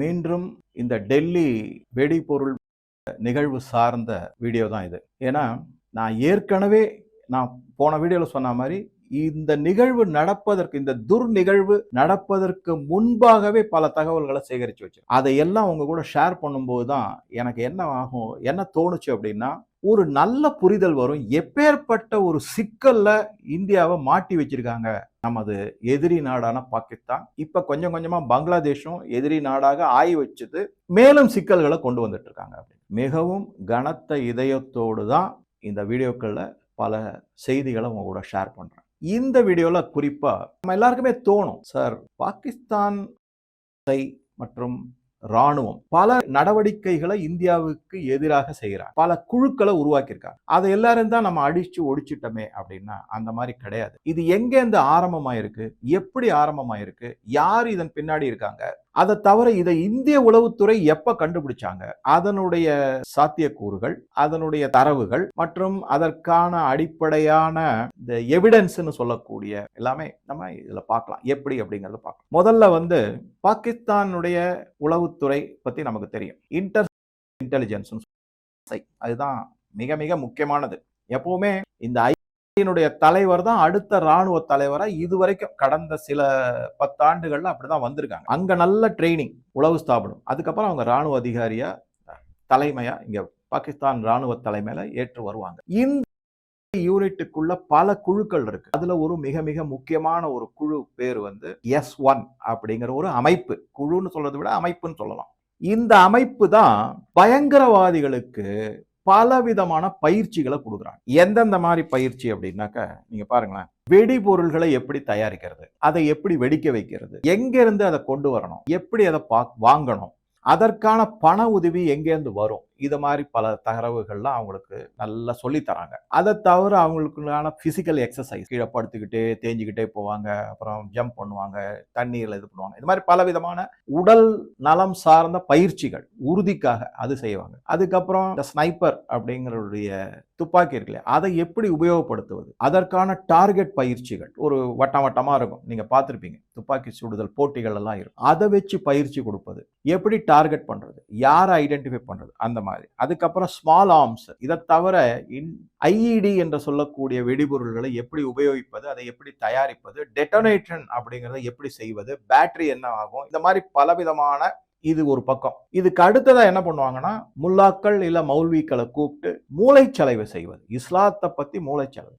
மீண்டும் இந்த டெல்லி வெடிபொருள் நிகழ்வு சார்ந்த வீடியோ தான் இது. ஏன்னா நான் ஏற்கனவே நான் போன வீடியோவில் சொன்ன மாதிரி இந்த நிகழ்வு நடப்பதற்கு இந்த துர் நிகழ்வு நடப்பதற்கு முன்பாகவே பல தகவல்களை சேகரித்து வச்சு அதையெல்லாம் அவங்க கூட ஷேர் பண்ணும்போது தான் எனக்கு என்ன ஆகும் என்ன தோணுச்சு அப்படின்னா ஒரு நல்ல புரிதல் வரும். எப்பேற்பட்ட ஒரு சிக்கல்ல இந்தியாவை மாட்டி வச்சிருக்காங்க. நமது எதிரி நாடான பாகிஸ்தான் இப்ப கொஞ்சம் கொஞ்சமா பங்களாதேஷும் எதிரி நாடாக ஆய் வச்சது மேலும் சிக்கல்களை கொண்டு வந்துட்டு இருக்காங்க மிகவும் கனத்த இதயத்தோடு தான் இந்த வீடியோக்களில் பல செய்திகளை உங்க கூட ஷேர் பண்றேன். இந்த வீடியோல குறிப்பா நம்ம எல்லாருக்குமே தோணும் சார் பாகிஸ்தான் மற்றும் ராணுவம் பல நடவடிக்கைகளை இந்தியாவுக்கு எதிராக செய்கிறாங்க. பல குழுக்களை உருவாக்கியிருக்காங்க. அதை எல்லாரும் தான் நம்ம அடிச்சு ஒடிச்சிட்டோமே அப்படின்னா அந்த மாதிரி கிடையாது. இது எங்கேருந்து ஆரம்பமாயிருக்கு? எப்படி ஆரம்பமாயிருக்கு? யார் இதன் பின்னாடி இருக்காங்க? அதை தவிர இதை இந்திய உளவுத்துறை எப்ப கண்டுபிடிச்சாங்க? அதனுடைய சாத்தியக்கூறுகள் அதனுடைய தரவுகள் மற்றும் அதற்கான அடிப்படையான இந்த எவிடன்ஸ்னு சொல்லக்கூடிய எல்லாமே நம்ம இதுல பார்க்கலாம். எப்படி அப்படிங்கறத பார்க்கலாம். முதல்ல வந்து பாகிஸ்தானுடைய உளவுத்துறை பத்தி நமக்கு தெரியும். இன்டர் இன்டெலிஜென்ஸ் அதுதான் மிக மிக முக்கியமானது. எப்பவுமே இந்த ஐ என்னுடைய தலைவர் தான் அடுத்த ராணுவ தலைவராக இதுவரைக்கும் கடந்த சில பத்தாண்டுகள்ல அப்படிதான் வந்திருக்காங்க. அங்கே நல்ல ட்ரைனிங் உளவு ஸ்தாபனம். அதுக்கப்புறம் அவங்க ராணுவ அதிகாரியாக தலைமையாக இங்கே பாகிஸ்தான் ராணுவ தலைமையில் ஏற்று வருவாங்க. இந்த யூனிட்டுக்குள்ள பல குழுக்கள் இருக்கு. அதுல ஒரு மிக மிக முக்கியமான ஒரு குழு பேர் வந்து எஸ் ஒன் அப்படிங்கிற ஒரு அமைப்பு. குழுன்னு சொல்றதை விட அமைப்புன்னு சொல்லலாம். இந்த அமைப்பு தான் பயங்கரவாதிகளுக்கு பல விதமான பயிற்சிகளை கொடுக்குறாங்க. எந்தெந்த மாதிரி பயிற்சி அப்படின்னாக்க நீங்க பாருங்களேன். வெடிபொருள்களை எப்படி தயாரிக்கிறது அதை எப்படி வெடிக்க வைக்கிறது எங்கேருந்து அதை கொண்டு வரணும் எப்படி அதை பா வாங்கணும் அதற்கான பண உதவி எங்கேருந்து வரும் இது மாதிரி பல தகவல்கள்லாம் அவங்களுக்கு நல்லா சொல்லி தராங்க அதை தவிர அவங்களுக்குள்ளான பிசிக்கல் எக்ஸசைஸ் கீழே படுத்துக்கிட்டே தேஞ்சிக்கிட்டே போவாங்க. அப்புறம் ஜம்ப் பண்ணுவாங்க தண்ணீரில் இது பண்ணுவாங்க. இது மாதிரி பல விதமான உடல் நலம் சார்ந்த பயிற்சிகள் உறுதிக்காக அது செய்வாங்க. அதுக்கப்புறம் இந்த ஸ்னைப்பர் அப்படிங்கிறடைய துப்பாக்கி இருக்குல்ல அதை எப்படி உபயோகப்படுத்துவது? அதற்கான டார்கெட் பயிற்சிகள். ஒரு வட்டம் வட்டமாக இருக்கும். நீங்கள் பார்த்துருப்பீங்க. துப்பாக்கி சுடுதல் போட்டிகள் எல்லாம் இருக்கும். அதை வச்சு பயிற்சி கொடுப்பது. எப்படி டார்கெட் பண்ணுறது யாரை ஐடென்டிஃபை பண்ணுறது அந்த மாதிரி. அதுக்கப்புறம் ஸ்மால் ஆர்ம்ஸ் இதை தவிர இன் ஐஇடி என்று சொல்லக்கூடிய வெடிபொருள்களை எப்படி உபயோகிப்பது அதை எப்படி தயாரிப்பது டெட்டோனேஷன் அப்படிங்கிறத எப்படி செய்வது பேட்டரி என்ன ஆகும் இந்த மாதிரி பலவிதமான இது ஒரு பக்கம். இதுக்கு அடுத்ததாக என்ன பண்ணுவாங்கன்னா முல்லாக்கள் இல்ல மௌல்விக்களை கூப்பிட்டு மூளைச்சலவை செய்வது. இஸ்லாத்தை பத்தி மூளைச்சலவை.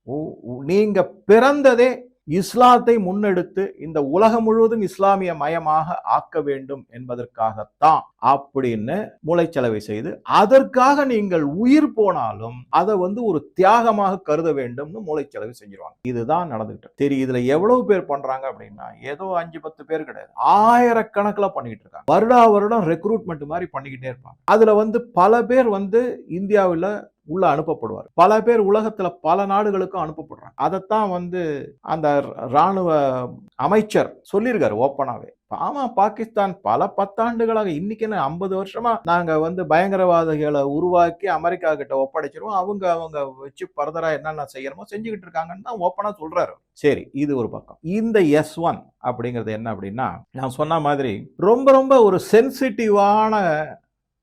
நீங்க பிறந்ததே இஸ்லாத்தை முன்னெடுத்து இந்த உலகம் முழுவதும் இஸ்லாமிய மயமாக ஆக்க வேண்டும் என்பதற்காகத்தான் அப்படின்னு மூளைச்சலவை செய்து அதற்காக நீங்கள் உயிர் போனாலும் அதை வந்து ஒரு தியாகமாக கருத வேண்டும்னு மூளைச்சலவை செஞ்சிருவாங்க. இதுதான் நடந்துகிட்டு சரி இதுல எவ்வளவு பேர் பண்றாங்க அப்படின்னா ஏதோ அஞ்சு பத்து பேர் கிடையாது. ஆயிரக்கணக்கில் பண்ணிக்கிட்டு இருக்காங்க. வருடா வருடம் ரெக்ரூட்மெண்ட் மாதிரி பண்ணிக்கிட்டே இருப்பாங்க. அதுல வந்து பல பேர் வந்து இந்தியாவில் உள்ள அனுப்பப்படுவார். பல பேர் உலகத்துல பல நாடுகளுக்கும் அனுப்பப்படுறாங்க. அதைத்தான் வந்து அந்த ராணுவ அமைச்சர் சொல்லியிருக்காரு ஓப்பனாவே. ஆமா பாகிஸ்தான் பல பத்தாண்டுகளாக இன்னைக்குன்னு ஐம்பது வருஷமா நாங்க வந்து பயங்கரவாதிகளை உருவாக்கி அமெரிக்கா கிட்ட ஒப்படைச்சிருவோம். அவங்க அவங்க வச்சு பரதரா என்னென்ன செய்யணுமோ செஞ்சுக்கிட்டு இருக்காங்கன்னு தான் ஓப்பனா சொல்றாரு சரி இது ஒரு பக்கம். இந்த எஸ் ஒன் அப்படிங்கிறது என்ன அப்படின்னா நான் சொன்ன மாதிரி ரொம்ப ரொம்ப ஒரு சென்சிட்டிவான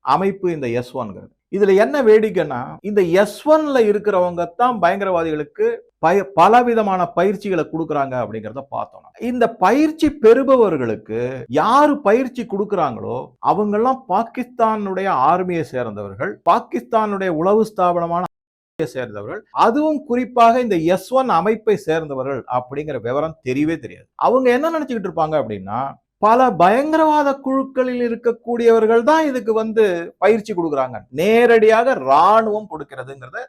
அமைப்பு இந்த எஸ் ஒன்ங்கிறது இதுல என்ன வேடிக்கைன்னா இந்த எஸ் ஒன்ல இருக்கிறவங்க தான் பயங்கரவாதிகளுக்கு பய பலவிதமான பயிற்சிகளை கொடுக்குறாங்க அப்படிங்கிறத பார்த்தோம் இந்த பயிற்சி பெறுபவர்களுக்கு யாரு பயிற்சி கொடுக்குறாங்களோ அவங்கெல்லாம் பாகிஸ்தானுடைய ஆர்மியை சேர்ந்தவர்கள் பாகிஸ்தானுடைய உளவு ஸ்தாபனமான சேர்ந்தவர்கள் அதுவும் குறிப்பாக இந்த எஸ் ஒன் அமைப்பை சேர்ந்தவர்கள் அப்படிங்கிற விவரம் தெரியவே தெரியாது. அவங்க என்ன நினைச்சுக்கிட்டு இருப்பாங்க அப்படின்னா பல பயங்கரவாத குழுக்களில் இருக்கக்கூடியவர்கள் தான் இதுக்கு வந்து பயிற்சி கொடுக்குறாங்க. நேரடியாக ராணுவம் கொடுக்கிறதுங்கிறத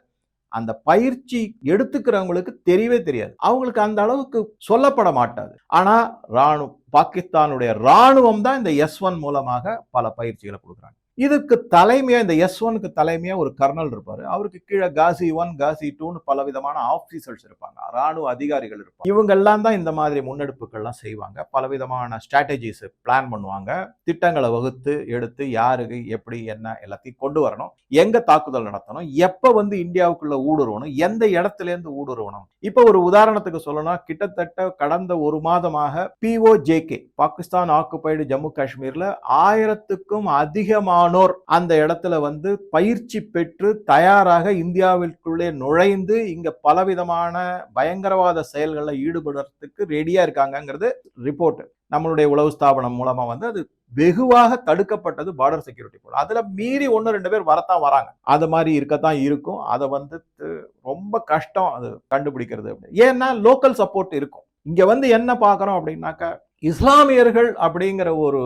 அந்த பயிற்சி எடுத்துக்கிறவங்களுக்கு தெரியவே தெரியாது. அவங்களுக்கு அந்த அளவுக்கு சொல்லப்பட மாட்டாது. ஆனா ராணுவ பாகிஸ்தானுடைய ராணுவம் தான் இந்த எஸ் ஒன் மூலமாக பல பயிற்சிகளை கொடுக்குறாங்க. இதுக்கு தலைமையாக இந்த எஸ் ஒனுக்கு தலைமையாக ஒரு கர்னல் இருப்பார். அவருக்கு கீழே காசி ஒன் காசி டூன்னு பல விதமான ஆஃபீஸர்ஸ் இருப்பாங்க. ராணுவ அதிகாரிகள் இருப்பாங்க. இவங்கெல்லாம் தான் இந்த மாதிரி முன்னெடுப்புகள்லாம் செய்வாங்க. பல விதமான ஸ்ட்ராட்டஜிஸ் பிளான் பண்ணுவாங்க. திட்டங்களை வகுத்து எடுத்து யாருக்கு எப்படி என்ன எல்லாத்தையும் கொண்டு வரணும். எங்க தாக்குதல் நடத்தணும்? எப்போ வந்து இந்தியாவுக்குள்ள ஊடுருவணும்? எந்த இடத்துல இருந்து ஊடுருவணும்? இப்போ ஒரு உதாரணத்துக்கு சொல்லணும் கிட்டத்தட்ட கடந்த ஒரு மாதமாக பிஓஜேகே பாகிஸ்தான் ஆக்குபைடு ஜம்மு காஷ்மீரில் ஆயிரத்துக்கும் மாணோர் அந்த இடத்துல வந்து பயிற்சி பெற்று தயாராக இந்தியாவிற்குள்ளே நுழைந்து இங்க பலவிதமான பயங்கரவாத செயல்களில் ஈடுபடுறதுக்கு ரெடியா இருக்காங்கங்கிறது ரிப்போர்ட் நம்மளுடைய உளவு ஸ்தாபனம் மூலமா வந்து அது வெகுவாக தடுக்கப்பட்டது பார்டர் செக்யூரிட்டி போல் அதுல மீறி ஒன்று ரெண்டு பேர் வரத்தான் வராங்க. அது மாதிரி இருக்கத்தான் இருக்கும். அதை வந்து ரொம்ப கஷ்டம் அது கண்டுபிடிக்கிறது ஏன்னா லோக்கல் சப்போர்ட் இருக்கும். இங்க வந்து என்ன பார்க்குறோம் அப்படின்னாக்கா இஸ்லாமியர்கள் அப்படிங்கிற ஒரு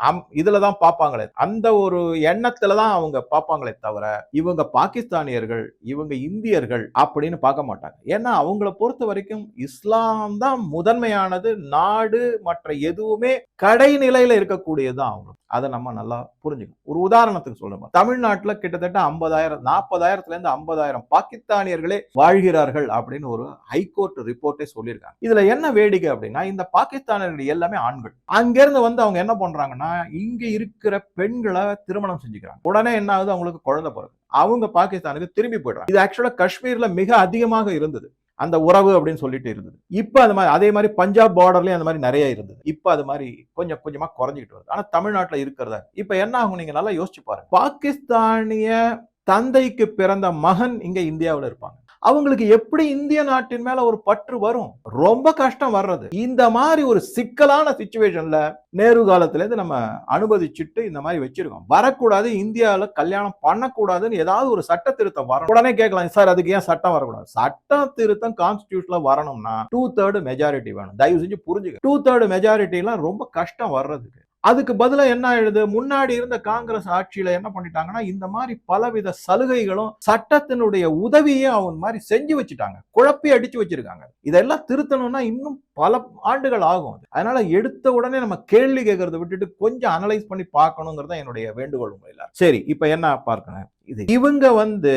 அம் இதுல தான் பார்ப்பாங்களே அந்த ஒரு எண்ணத்துல தான் அவங்க பார்ப்பாங்களே தவிர இவங்க பாகிஸ்தானியர்கள் இவங்க இந்தியர்கள் அப்படின்னு பார்க்க மாட்டாங்க. ஏன்னா அவங்கள பொறுத்த வரைக்கும் இஸ்லாம் தான் முதன்மையானது. நாடு மற்ற எதுவுமே கடைநிலையில இருக்கக்கூடியது தான் அவங்க. அதை நம்ம நல்லா புரிஞ்சுக்கணும். ஒரு உதாரணத்துக்கு சொல்லுங்க தமிழ்நாட்டுல கிட்டத்தட்ட ஐம்பதாயிரம் நாற்பதாயிரத்துல இருந்து ஐம்பதாயிரம் பாகிஸ்தானியர்களே வாழ்கிறார்கள் அப்படின்னு ஒரு ஹைகோர்ட் ரிப்போர்ட்டே சொல்லியிருக்காங்க. இதுல என்ன வேடிக்கை அப்படின்னா இந்த பாகிஸ்தானியர்கள் எல்லாமே ஆண்கள். அங்கிருந்து வந்து அவங்க என்ன பண்றாங்கன்னா இங்க இருக்கிற பெண்களை திருமணம் செஞ்சுக்கிறாங்க. உடனே என்ன ஆகுது? அவங்களுக்கு குழந்தை பிறகு அவங்க பாகிஸ்தானுக்கு திரும்பி போயிடுறாங்க. இது ஆக்சுவலா காஷ்மீர்ல மிக அதிகமாக இருந்தது. அந்த உறவு அப்படின்னு சொல்லிட்டு இருந்தது. இப்ப அது மாதிரி அதே மாதிரி பஞ்சாப் பார்டர்லயும் அந்த மாதிரி நிறைய இருந்தது. இப்ப அது மாதிரி கொஞ்சம் கொஞ்சமா குறைஞ்சிட்டு வருது. ஆனா தமிழ்நாட்டுல இருக்கிறதா? இப்ப என்ன ஆகும்? நீங்க நல்லா யோசிச்சு பாருங்க. பாகிஸ்தானிய தந்தைக்கு பிறந்த மகன் இங்க இந்தியாவில் இருப்பாங்க. அவங்களுக்கு எப்படி இந்திய நாட்டின் மேல ஒரு பற்று வரும்? ரொம்ப கஷ்டம் வர்றது. இந்த மாதிரி ஒரு சிக்கலான சுச்சுவேஷன்ல நேரு காலத்துல இருந்து நம்ம அனுமதிச்சுட்டு இந்த மாதிரி வச்சிருக்கோம். வரக்கூடாது இந்தியாவில் கல்யாணம் பண்ணக்கூடாதுன்னு ஏதாவது ஒரு சட்ட திருத்தம் வரும் உடனே கேட்கலாம் சார் அதுக்கு ஏன் சட்டம் வரக்கூடாது? சட்ட திருத்தம் கான்ஸ்டியூஷன்ல வரணும்னா டூ தேர்டு மெஜாரிட்டி வேணும். தயவு செஞ்சு புரிஞ்சுக்க. டூ தேர்டு மெஜாரிட்டி எல்லாம் ரொம்ப கஷ்டம் வர்றதுக்கு. அதுக்கு பதிலாக என்ன ஆயிடுது? முன்னாடி இருந்த காங்கிரஸ் ஆட்சியில என்ன பண்ணிட்டாங்கன்னா இந்த மாதிரி பலவித சலுகைகளும் சட்டத்தினுடைய உதவியே அவன் மாதிரி செஞ்சு வச்சுட்டாங்க. குழப்பி அடிச்சு வச்சிருக்காங்க. இதெல்லாம் திருத்தணும்னா இன்னும் பல ஆண்டுகள் ஆகும் அதனால எடுத்த உடனே நம்ம கேள்வி கேட்கறத விட்டுட்டு கொஞ்சம் அனலைஸ் பண்ணி பார்க்கணுங்கிறத என்னுடைய வேண்டுகோள் உங்களில் சரி இப்ப என்ன பார்க்கணும்? இது இவங்க வந்து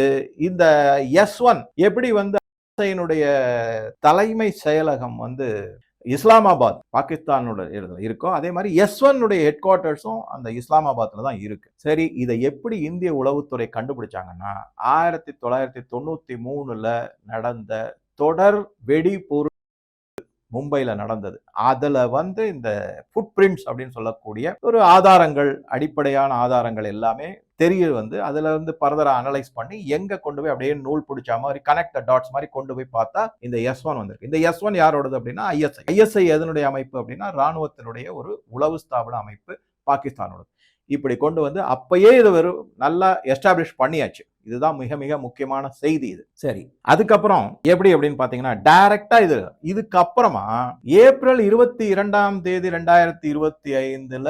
இந்த எஸ் ஒன் எப்படி வந்து தலைமை செயலகம் வந்து இஸ்லாமாபாத் பாகிஸ்தானோட இருக்கோ அதே மாதிரி எஸ் ஒன்னுடைய ஹெட் குவார்ட்டர்ஸும் அந்த இஸ்லாமாபாத்தில் தான் இருக்கு. சரி இதை எப்படி இந்திய உளவுத்துறை கண்டுபிடிச்சாங்கன்னா ஆயிரத்தி தொள்ளாயிரத்தி தொண்ணூத்தி மூணுல நடந்த தொடர் வெடி பொருள் மும்பையில நடந்தது. அதுல வந்து இந்த ஃபுட் பிரிண்ட்ஸ் அப்படின்னு சொல்லக்கூடிய ஒரு ஆதாரங்கள் அடிப்படையான ஆதாரங்கள் எல்லாமே தெரிய வந்து அதுல இருந்து பர்தரா அனலைஸ் பண்ணி எங்க கொண்டு போய் அப்படியே நூல் பிடிச்ச மாதிரி கனெக்ட் டாட்ஸ் மாதிரி கொண்டு போய் பார்த்தா இந்த எஸ் ஒன் வந்திருக்கு. இந்த எஸ் ஒன் யாரோடது அப்படின்னா ஐஎஸ்ஐ ஐஎஸ்ஐ எதனுடைய அமைப்பு அப்படின்னா ராணுவத்தினுடைய ஒரு உளவு ஸ்தாபன அமைப்பு பாகிஸ்தானோடது. இப்படி கொண்டு வந்து அப்பயே இது வெறும் நல்லா எஸ்டாப்ளிஷ் பண்ணியாச்சு. இதுதான் மிக மிக முக்கியமான செய்தி இது. சரி. அதுக்கப்புறம் எப்படி அப்படின்னு பாத்தீங்கன்னா டைரக்டா இது இதுக்கப்புறமா ஏப்ரல் இருபத்தி இரண்டாம் தேதி ரெண்டாயிரத்தி இருபத்தி ஐந்துல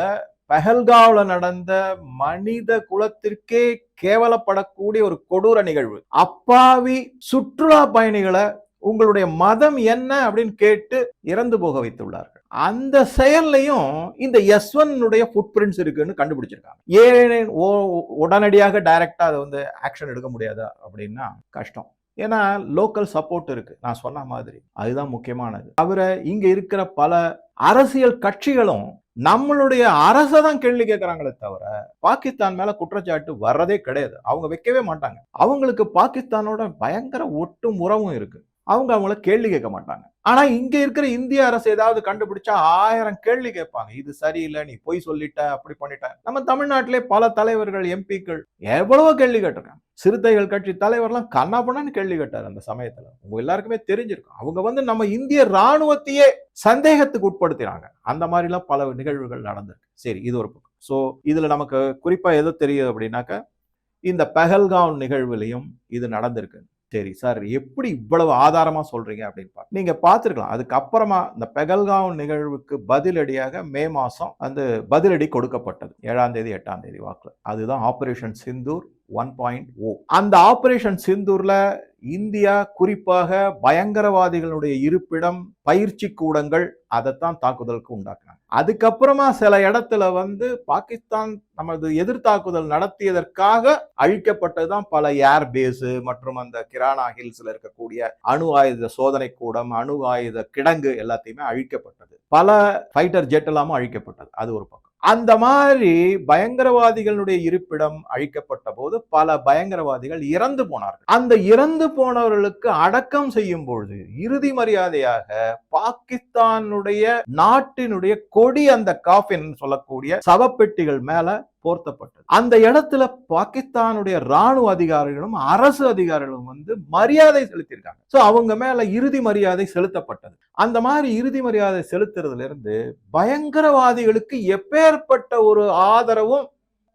பெஹல்காவில் நடந்த மனித குலத்திற்கே கேவலப்படக்கூடிய ஒரு கொடூர நிகழ்வு. அப்பாவி சுற்றுலா பயணிகளை உங்களுடைய மதம் என்ன அப்படின்னு கேட்டு இறந்து போக வைத்துள்ளார்கள். அந்த செயல்லையும் இந்த யஸ்வனுடைய ஃபுட் பிரிண்ட்ஸ் இருக்குன்னு கண்டுபிடிச்சிருக்காங்க. ஏன் உடனடியாக டைரக்டா அதை வந்து ஆக்ஷன் எடுக்க முடியாதா அப்படின்னா கஷ்டம். ஏன்னா லோக்கல் சப்போர்ட் இருக்கு. நான் சொன்ன மாதிரி. அதுதான் முக்கியமானது. அவரை இங்க இருக்கிற பல அரசியல் கட்சிகளும் நம்மளுடைய அரசை தான் கேள்வி கேட்குறாங்களே தவிர பாகிஸ்தான் மேல குற்றச்சாட்டு வர்றதே கிடையாது. அவங்க வைக்கவே மாட்டாங்க. அவங்களுக்கு பாகிஸ்தானோட பயங்கர ஒட்டும் உறவும் இருக்கு. அவங்க அவங்கள கேள்வி கேட்க மாட்டாங்க. ஆனா இங்க இருக்கிற இந்திய அரசு ஏதாவது கண்டுபிடிச்சா ஆயிரம் கேள்வி கேட்பாங்க. இது சரியில்லை நீ பொய் சொல்லிட்ட அப்படி பண்ணிட்ட. நம்ம தமிழ்நாட்டிலே பல தலைவர்கள் எம்பிக்கள் எவ்வளவோ கேள்வி கேட்டிருக்காங்க. சிறுத்தைகள் கட்சி தலைவர்லாம் கண்ணாபண்ணான்னு கேள்வி கேட்டார் அந்த சமயத்துல. உங்க எல்லாருக்குமே தெரிஞ்சிருக்கும். அவங்க வந்து நம்ம இந்திய ராணுவத்தையே சந்தேகத்துக்கு உட்படுத்தினாங்க. அந்த மாதிரிலாம் பல நிகழ்வுகள் நடந்திருக்கு. சரி இது ஒரு பக்கம். ஸோ இதுல நமக்கு குறிப்பா எது தெரியுது அப்படின்னாக்க இந்த பெஹல்காம் நிகழ்வுலையும் இது நடந்திருக்கு. சரி சார் எப்படி இவ்வளவு ஆதாரமா சொல்றீங்க அப்படின்னு நீங்க பார்த்துருக்கலாம். அதுக்கப்புறமா இந்த பெகல்காவ் நிகழ்வுக்கு பதிலடியாக மே மாசம் அந்த பதிலடி கொடுக்கப்பட்டது. ஏழாம் தேதி எட்டாம் தேதி வாக்குல. அதுதான் operation Sindoor one point O அந்த ஆபரேஷன் சிந்தூர்ல இந்தியா குறிப்பாக பயங்கரவாதிகளுடைய இருப்பிடம் பயிற்சி கூடங்கள் அதைத்தான் தாக்குதலுக்கு உண்டாக்குனாங்க. அதுக்கப்புறமா சில இடத்துல வந்து பாகிஸ்தான் நமது எதிர்த்தாக்குதல் நடத்தியதற்காக அழிக்கப்பட்டதுதான் பல ஏர் பேஸ் மற்றும் அந்த கிரானா ஹில்ஸ்ல இருக்கக்கூடிய அணு ஆயுத சோதனை கூடம் அணு ஆயுத கிடங்கு எல்லாத்தையுமே அழிக்கப்பட்டது. பல ஃபைட்டர் ஜெட் எல்லாமும் அழிக்கப்பட்டது. அது ஒரு பக்கம். அந்த மாதிரி பயங்கரவாதிகளுடைய இருப்பிடம் அழிக்கப்பட்ட போது பல பயங்கரவாதிகள் இறந்து போனார்கள். அந்த இறந்து போனவர்களுக்கு அடக்கம் செய்யும் பொழுது இறுதி மரியாதையாக பாகிஸ்தானுடைய நாட்டினுடைய கொடி அந்த காஃபின் சொல்லக்கூடிய சவப்பெட்டிகள் மேல போர்த்தப்பட்டது. அந்த இடத்துல பாகிஸ்தானுடைய ராணுவ அதிகாரிகளும் அரசு அதிகாரிகளும் வந்து மரியாதை செலுத்தியிருக்காங்க. ஸோ அவங்க மேல இறுதி மரியாதை செலுத்தப்பட்டது. அந்த மாதிரி இறுதி மரியாதை செலுத்துறதுல இருந்து பயங்கரவாதிகளுக்கு எப்பேற்பட்ட ஒரு ஆதரவும்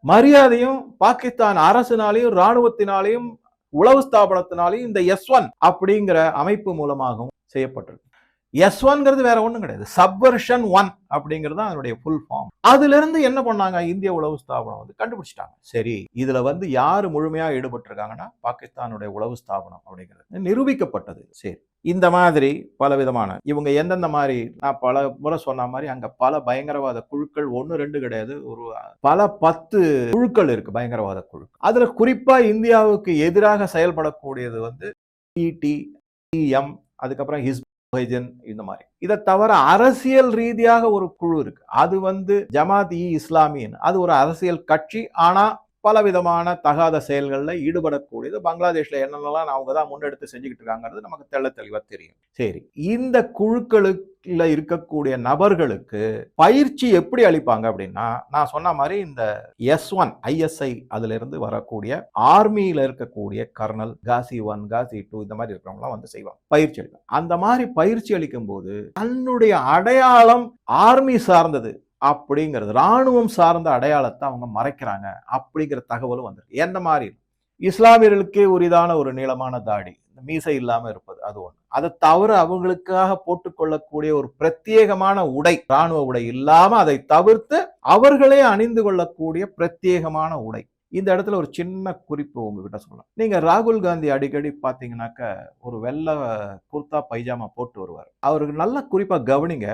மரியாதையும் பாகிஸ்தான் அரசினாலையும் ராணுவத்தினாலையும் உளவு ஸ்தாபனத்தினாலையும் இந்த எஸ் ஒன் அப்படிங்கிற அமைப்பு மூலமாகவும் செய்யப்பட்டிருக்கு எஸ் ஒன்ங்கிறது வேற ஒன்றும் கிடையாது. சப்வர்ஷன் ஒன் அப்படிங்கிறது தான் அதனுடைய ஃபுல் ஃபார்ம் அதுல இருந்து என்ன பண்ணாங்க? இந்திய உளவு ஸ்தாபனம் வந்து கண்டுபிடிச்சிட்டாங்க. சரி இதுல வந்து யாரு முழுமையா ஈடுபட்டிருக்காங்கன்னா? பாகிஸ்தானுடைய உளவு ஸ்தாபனம் அப்படிங்கிறது நிரூபிக்கப்பட்டது. சரி இந்த மாதிரி பல விதமான இவங்க எந்தெந்த மாதிரி நான் பல முறை சொன்ன மாதிரி அங்க பல பயங்கரவாத குழுக்கள் ஒன்னு ரெண்டு கிடையாது ஒரு பல பத்து குழுக்கள் இருக்கு பயங்கரவாத குழு அதுல குறிப்பா இந்தியாவுக்கு எதிராக செயல்படக்கூடியது வந்து டிடி டிஎம் அதுக்கப்புறம் ஹிஸ் இந்த மாதிரி. இதை தவிர அரசியல் ரீதியாக ஒரு குழு இருக்கு. அது வந்து ஜமாத் இ இஸ்லாமியன் அது ஒரு அரசியல் கட்சி. ஆனா பல விதமான தகாத செயல்களில் ஈடுபடக்கூடியது. பங்களாதேஷில் என்னென்னலாம் அவங்க தான் முன்னெடுத்து செஞ்சுக்கிட்டு இருக்காங்கிறது நமக்கு தெள்ள தெளிவாக தெரியும். சரி இந்த குழுக்களுக்குள்ள இருக்கக்கூடிய நபர்களுக்கு பயிற்சி எப்படி அளிப்பாங்க அப்படின்னா நான் சொன்ன மாதிரி இந்த எஸ் ஒன் ஐஎஸ்ஐ அதிலிருந்து வரக்கூடிய ஆர்மியில் இருக்கக்கூடிய colonel Kasi one Kasi two இந்த மாதிரி இருக்கிறவங்களாம் வந்து செய்வாங்க. பயிற்சி அளிக்கும் அந்த மாதிரி பயிற்சி அளிக்கும் போது தன்னுடைய அடையாளம் ஆர்மி சார்ந்தது. அப்படிங்கிறது. ராணுவம் சார்ந்த அடையாளத்தை அவங்க மறைக்கிறாங்க. அப்படிங்கிற தகவலும் வந்திருக்கு. எந்த மாதிரி? இஸ்லாமியர்களுக்கே உரிதான ஒரு நீளமான தாடி. மீசை இல்லாமல் இருப்பது அது ஒன்று அதை தவிர அவங்களுக்காக போட்டுக்கொள்ளக்கூடிய ஒரு பிரத்யேகமான உடை ராணுவ உடை இல்லாமல் அதை தவிர்த்து அவர்களே அணிந்து கொள்ளக்கூடிய பிரத்யேகமான உடை. இந்த இடத்துல ஒரு சின்ன குறிப்பு உங்ககிட்ட சொல்லலாம். நீங்க ராகுல் காந்தி அடிக்கடி பாத்தீங்கன்னாக்க ஒரு வெள்ளை குர்தா பைஜாமா போட்டு வருவார். அவருக்கு நல்ல குறிப்பா கவனிங்க.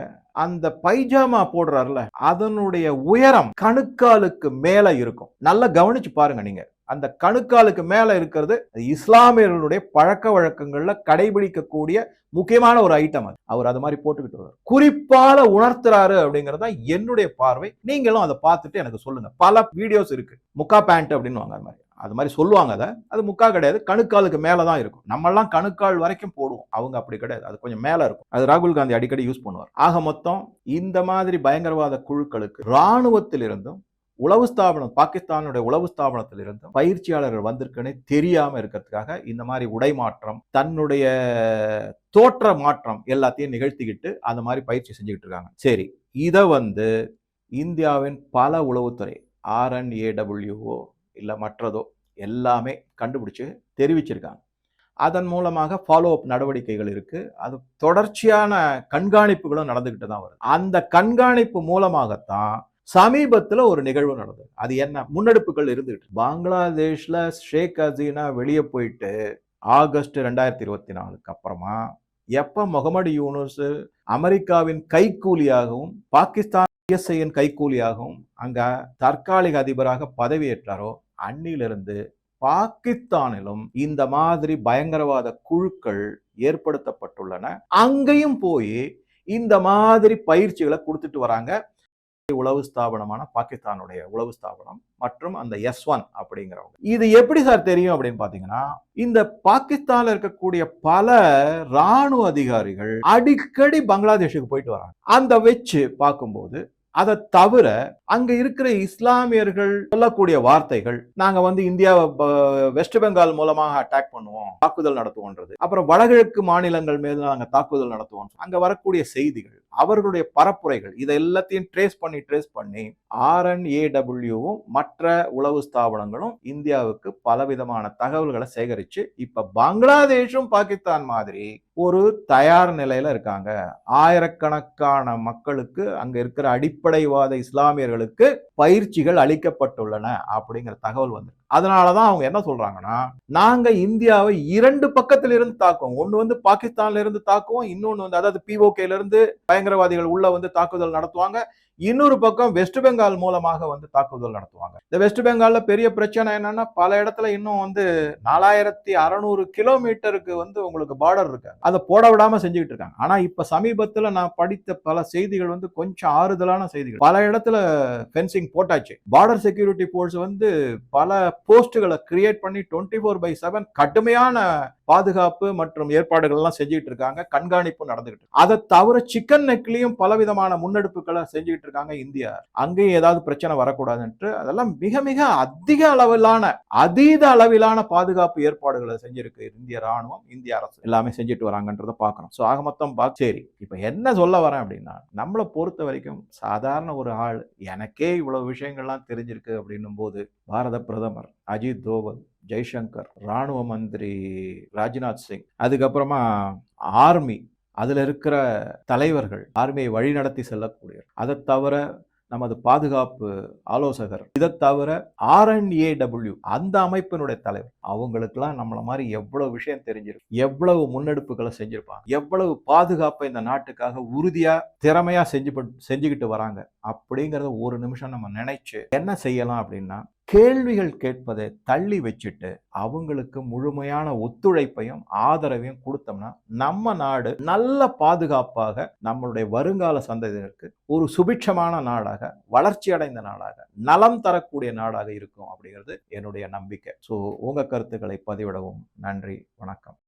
அந்த பைஜாமா போடுறாருல அதனுடைய உயரம் கணுக்காலுக்கு மேல இருக்கும். நல்லா கவனிச்சு பாருங்க நீங்க. அந்த கணுக்காலுக்கு மேலே இருக்கிறது இஸ்லாமியர்களுடைய பழக்க வழக்கங்களில் கடைபிடிக்கக்கூடிய முக்கியமான ஒரு ஐட்டம் அது. அவர் அது மாதிரி போட்டுக்கிட்டு வருவார் குறிப்பால உணர்த்துறாரு அப்படிங்கிறது தான் என்னுடைய பார்வை. நீங்களும் அதை பார்த்துட்டு எனக்கு சொல்லுங்க. பல வீடியோஸ் இருக்கு. முக்கா பேண்ட் அப்படின்னு வாங்க அது மாதிரி. அது மாதிரி சொல்லுவாங்க அதை. அது முக்கா கிடையாது. கணுக்காலுக்கு மேலே தான் இருக்கும். நம்மெல்லாம் கணுக்கால் வரைக்கும் போடுவோம். அவங்க அப்படி கிடையாது. அது கொஞ்சம் மேலே இருக்கும். அது ராகுல் காந்தி அடிக்கடி யூஸ் பண்ணுவார். ஆக மொத்தம் இந்த மாதிரி பயங்கரவாத குழுக்களுக்கு ராணுவத்தில் இருந்தும் உளவு ஸ்தாபனம் பாகிஸ்தானுடைய உளவு ஸ்தாபனத்திலிருந்து பயிற்சியாளர்கள் வந்திருக்குன்னு தெரியாம இருக்கிறதுக்காக இந்த மாதிரி உடை மாற்றம் தன்னுடைய தோற்ற மாற்றம் எல்லாத்தையும் நிகழ்த்திக்கிட்டு அந்த மாதிரி பயிற்சி செஞ்சுக்கிட்டு இருக்காங்க. சரி இதை வந்து இந்தியாவின் பல உளவுத்துறை ஆர்என்ஏடபிள்யூஓ இல்லை மற்றதோ எல்லாமே கண்டுபிடிச்சு தெரிவிச்சிருக்காங்க. அதன் மூலமாக ஃபாலோ அப் நடவடிக்கைகள் இருக்குது அது தொடர்ச்சியான கண்காணிப்புகளும் நடந்துக்கிட்டு தான் வருது. அந்த கண்காணிப்பு மூலமாகத்தான் சமீபத்தில் ஒரு நிகழ்வு நடந்தது. அது என்ன? முன்னெடுப்புகள் இருந்துட்டு பங்களாதேஷ்ல ஷேக் ஹசீனா வெளியே போயிட்டு ஆகஸ்ட் ரெண்டாயிரத்தி இருபத்தி நாலுக்கு அப்புறமா எப்போ முகமது யூனுஸ் அமெரிக்காவின் கைக்கூலியாகவும் பாகிஸ்தான் இஎஸ்ஐயின் கைக்கூலியாகவும் அங்கே தற்காலிக அதிபராக பதவியேற்றாரோ அன்னிலிருந்து பாகிஸ்தானிலும் இந்த மாதிரி பயங்கரவாத குழுக்கள் ஏற்படுத்தப்பட்டுள்ளன. அங்கேயும் போய் இந்த மாதிரி பயிற்சிகளை கொடுத்துட்டு வராங்க. உளவு ஸ்தாபனமான பாகிஸ்தானுடைய உளவு ஸ்தாபனம் மற்றும் அந்த எஸ் ஒன் அப்படிங்கிறவங்க. இது எப்படி சார் தெரியும் அப்படின்னு பாத்தீங்கன்னா இந்த பாகிஸ்தான்ல இருக்கக்கூடிய பல ராணுவ அதிகாரிகள் அடிக்கடி பங்களாதேஷுக்கு போயிட்டு வராங்க. அந்த வச்சு பார்க்கும்போது அதை தவிர அங்க இருக்கிற இஸ்லாமியர்கள் சொல்லக்கூடிய வார்த்தைகள் நாங்க வந்து இந்தியா வெஸ்ட் பெங்கால் மூலமாக அட்டாக் பண்ணுவோம் தாக்குதல் நடத்துவோன்றது. அப்புறம் வடகிழக்கு மாநிலங்கள் மீது நாங்க தாக்குதல் நடத்துவோம் அங்க வரக்கூடிய செய்திகள் அவர்களுடைய பரப்புரைகள் இதை எல்லாத்தையும் ட்ரேஸ் பண்ணி ட்ரேஸ் பண்ணி ஆர்என்ஏடபிள்யூவும் மற்ற உளவு ஸ்தாபனங்களும் இந்தியாவுக்கு பலவிதமான தகவல்களை சேகரித்து இப்போ பங்களாதேஷும் பாகிஸ்தான் மாதிரி ஒரு தயார் நிலையில இருக்காங்க. ஆயிரக்கணக்கான மக்களுக்கு அங்க இருக்கிற அடிப்படைவாத இஸ்லாமியர்களுக்கு பயிற்சிகள் அளிக்கப்பட்டுள்ளன அப்படிங்கிற தகவல் வந்து அதனாலதான் அவங்க என்ன சொல்றாங்கன்னா நாங்க இந்தியாவை இரண்டு பக்கத்துல இருந்து தாக்குவோம். ஒன்று வந்து பாகிஸ்தான்ல இருந்து தாக்குவோம் இன்னொன்னு வந்து அதாவது பிஓகேல இருந்து பயங்கரவாதிகள் உள்ள வந்து தாக்குதல் நடத்துவாங்க. இன்னொரு பக்கம் வெஸ்ட் பெங்கால் மூலமாக வந்து தாக்குதல் நடத்துவாங்க. இந்த வெஸ்ட் பெங்கால்ல பெரிய பிரச்சனை என்னன்னா பல இடத்துல இன்னும் வந்து நாலாயிரத்தி அறநூறு கிலோமீட்டருக்கு வந்து உங்களுக்கு பார்டர் இருக்கு. அதை போட விடாம செஞ்சுக்கிட்டு இருக்காங்க. ஆனா இப்ப சமீபத்துல நான் படித்த பல செய்திகள் வந்து கொஞ்சம் ஆறுதலான செய்திகள். பல இடத்துல ஃபென்சிங் போட்டாச்சு. பார்டர் செக்யூரிட்டி போர்ஸ் வந்து பல போஸ்டுகளை கிரியேட் பண்ணி டுவெண்ட்டி ஃபோர் பை செவன் கடுமையான பாதுகாப்பு மற்றும் ஏற்பாடுகள்லாம் செஞ்சுக்கிட்டு இருக்காங்க கண்காணிப்பு நடந்துகிட்டு அதை தவிர சிக்கன் நெக்லையும் பலவிதமான முன்னெடுப்புகளை செஞ்சுக்கிட்டு இருக்காங்க இந்தியா. அங்கேயும் ஏதாவது பிரச்சனை வரக்கூடாதுன்ட்டு அதெல்லாம் மிக மிக அதிக அளவிலான அதீத அளவிலான பாதுகாப்பு ஏற்பாடுகளை செஞ்சிருக்கு இந்திய ராணுவம் இந்திய அரசு. எல்லாமே செஞ்சுட்டு வராங்கன்றத பார்க்கணும். ஸோ ஆக மொத்தம் பா சரி இப்போ என்ன சொல்ல வரேன் அப்படின்னா நம்மளை பொறுத்த வரைக்கும் சாதாரண ஒரு ஆள் எனக்கே இவ்வளவு விஷயங்கள்லாம் தெரிஞ்சிருக்கு அப்படின்னும் போது பாரத பிரதமர் அஜித் தோவல் ஜெய்சங்கர் ராணுவ மந்திரி ராஜ்நாத் சிங் அதுக்கப்புறமா ஆர்மி அதில் இருக்கிற தலைவர்கள் ஆர்மியை வழிநடத்தி செல்லக்கூடிய அதை தவிர நமது பாதுகாப்பு ஆலோசகர் இதை தவிர ஆர்என்ஏடபிள்யூ அந்த அமைப்பினுடைய தலைவர். அவங்களுக்கெல்லாம் நம்மளை மாதிரி எவ்வளவு விஷயம் தெரிஞ்சிருக்கு எவ்வளவு முன்னெடுப்புகளை செஞ்சிருப்பாங்க எவ்வளவு பாதுகாப்பை இந்த நாட்டுக்காக உறுதியாக திறமையாக செஞ்சு செஞ்சுக்கிட்டு வராங்க அப்படிங்கிறத ஒரு நிமிஷம் நம்ம நினைச்சு என்ன செய்யலாம் அப்படின்னா கேள்விகள் கேட்பதை தள்ளி வச்சுட்டு அவங்களுக்கு முழுமையான ஒத்துழைப்பையும் ஆதரவையும் கொடுத்தோம்னா நம்ம நாடு நல்ல பாதுகாப்பாக நம்மளுடைய வருங்கால சந்ததியினருக்கு ஒரு சுபிட்சமான நாடாக வளர்ச்சி அடைந்த நாடாக நலம் தரக்கூடிய நாடாக இருக்கும் அப்படிங்கிறது என்னுடைய நம்பிக்கை. ஸோ உங்கள் கருத்துக்களை பதிவிடவும். நன்றி. வணக்கம்.